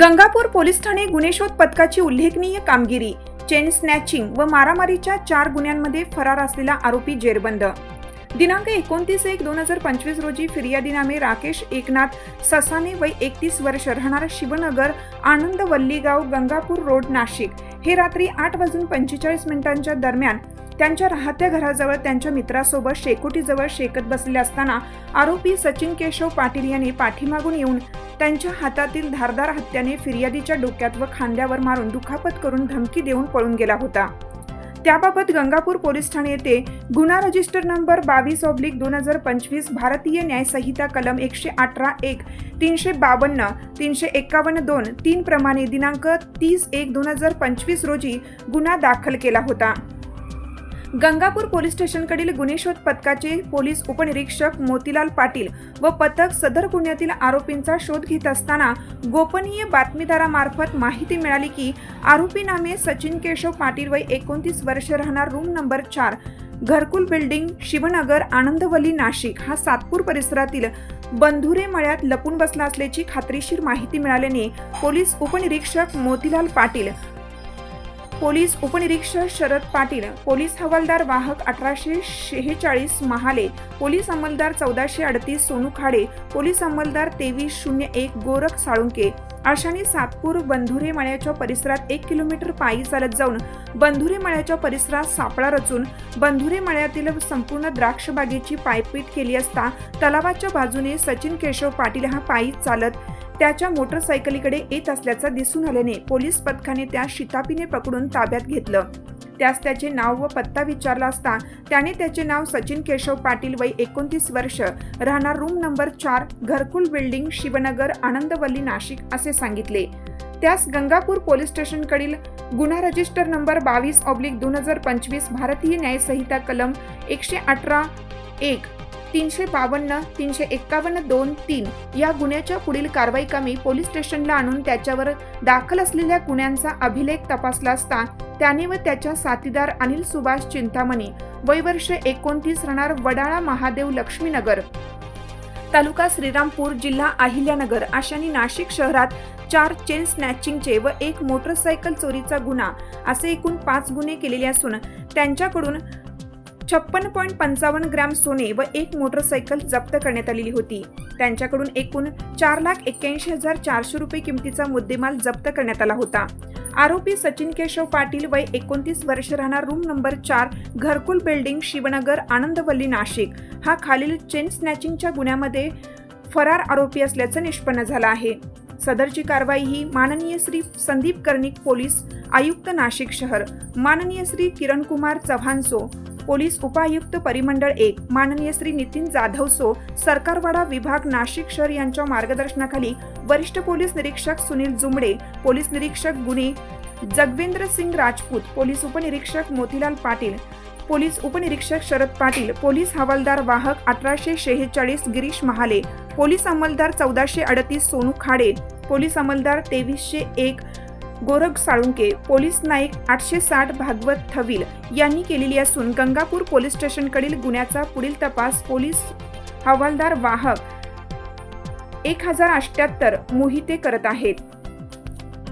Gangapur police ठाणे गुन्हेशोध पथकाची उल्लेखनीय कामगिरी चेन स्नॅचिंग व मारामारीच्या चार गुन्ह्यांमध्ये फरार असलेला आरोपी जेरबंद. दिनांक एकोणतीस एक दोन हजार पंचवीस रोजी फिर्यादीनामे राकेश एकनाथ ससाने वय एकतीस वर्ष राहणार शिवनगर आनंद वल्लीगाव गंगापूर रोड नाशिक. हे रात्री आठ वाजून पंचेचाळीस मिनिटांच्या दरम्यान त्यांच्या राहत्या घराजवळ त्यांच्या मित्रासोबत शेकोटीजवळ शेकत बसले असताना आरोपी सचिन केशव पाटील यांनी पाठीमागून येऊन त्यांच्या हातातील धारदार हत्याने फिर्यादीच्या डोक्यात व खांद्यावर मारून दुखापत करून धमकी देऊन पळून गेला होता. त्याबाबत गंगापूर पोलीस ठाणे येथे गुन्हा रजिस्टर नंबर बावीस ऑब्लिक दोन हजार पंचवीस भारतीय न्यायसंहिता कलम एकशे अठरा एक तीनशे बावन्न तीनशे एकावन्न दोन तीन प्रमाणे दिनांक तीस एक दोन हजार पंचवीस रोजी गुन्हा दाखल केला होता. गंगापूर पोलीस स्टेशनकडील गुन्हे शोध पथकाचे पोलीस उपनिरीक्षक मोतीलाल पाटील व पथक सदर गुन्ह्यातील आरोपींचा शोध घेत असताना गोपनीय बातमीदारामार्फत माहिती मिळाली की आरोपी नामे सचिन केशव पाटील वय एकोणतीस वर्ष राहणार रूम नंबर चार घरकुल बिल्डिंग शिवनगर आनंदवली नाशिक. हा सातपूर परिसरातील बंधुरे मळ्यात लपून बसला असल्याची खात्रीशीर माहिती मिळाल्याने पोलीस उपनिरीक्षक मोतीलाल पाटील पोलीस उपनिरीक्षक शरद पाटील पोलीस हवालदार वाहक अठराशे शेहेचाळीस महाले पोलीस अंमलदार चौदाशे अडतीस सोनू खाडे पोलीस अंमलदार तेवीस शून्य एक गोरख साळुंके. अशाने सातपूर बंधुरे मळ्याच्या परिसरात एक किलोमीटर पायी चालत जाऊन बंधुरे मळ्याच्या परिसरात सापळा रचून बंधुरे मळ्यातील संपूर्ण द्राक्षबागेची पायपीट केली असता तलावाच्या बाजूने सचिन केशव पाटील हा पायी चालत त्याच्या मोटरसायकलीकडे येत असल्याचं दिसून आल्याने पोलीस पथकाने त्या शितापीने पकडून ताब्यात घेतलं. त्यास त्याचे नाव व पत्ता विचारला असता त्याने त्याचे नाव सचिन केशव पाटील वय एकोणतीस वर्ष राहणार रूम नंबर चार घरकुल बिल्डिंग शिवनगर आनंदवल्ली नाशिक असे सांगितले. त्यास गंगापूर पोलीस स्टेशनकडील गुन्हा रजिस्टर नंबर बावीस ऑब्लिक दोन हजार पंचवीस भारतीय न्यायसंहिता कलम एकशे अठरा एक तीनशे बावन्न तीनशे एक्कावन्न दोन तीन या गुन्ह्याच्या पुढील कारवाई कमी पोलीस स्टेशनला आणून त्याच्यावर दाखल असलेल्या गुन्ह्यांचा अभिलेख तपासला असता त्याने व त्याच्या साथीदार अनिल सुभाष चिंतामणी वयवर्ष एकोणतीस राहणार वडाळा महादेव लक्ष्मीनगर. तालुका श्रीरामपूर जिल्हा अहिल्यानगर अशाने नाशिक शहरात चार चेन स्नॅचिंगचे व एक मोटरसायकल चोरीचा गुन्हा असे एकूण पाच गुन्हे केलेले असून त्यांच्याकडून छप्पन पॉईंट पंचावन्न ग्रॅम सोने व एक मोटरसायकल जप्त करण्यात आलेली होती. त्यांच्याकडून एकूण चार लाख एक्क्याऐंशी हजार चारशे रुपये किमतीचा मुद्देमाल जप्त करण्यात आला होता. आरोपी सचिन केशव पाटील वय एकोणतीस वर्ष राहणार रूम नंबर चार घरकुल बिल्डिंग शिवनगर आनंदवल्ली नाशिक. हा खालील चेन स्नॅचिंगच्या गुन्ह्यामध्ये फरार आरोपी असल्याचं निष्पन्न झालं आहे. सदरची कारवाई ही माननीय श्री संदीप कर्णिक पोलीस आयुक्त नाशिक शहर. माननीय श्री किरण कुमार चव्हाण सो. पोलीस उपायुक्त परिमंडळ एक माननीय श्री नितीन जाधव सो सरकारवाडा विभाग नाशिक शहर यांच्या मार्गदर्शनाखाली वरिष्ठ पोलीस निरीक्षक सुनील जुमडे पोलीस निरीक्षक गुन्हे जगवेंद्र सिंग राजपूत पोलीस उपनिरीक्षक मोतीलाल पाटील पोलीस उपनिरीक्षक शरद पाटील पोलीस हवालदार वाहक अठराशे शेहेचाळीस गिरीश महाले पोलीस अंमलदार चौदाशे अडतीस सोनू खाडे पोलीस अंमलदार तेवीसशे एक गोरख साळुंके पोलीस नाईक आठशे साठ भागवत थविल यांनी केलेली असून गंगापूर पोलीस स्टेशनकडील गुन्ह्याचा पुढील तपास पोलीस हवालदार वाहक एक हजार अठ्याहत्तर मोहिते करत आहेत.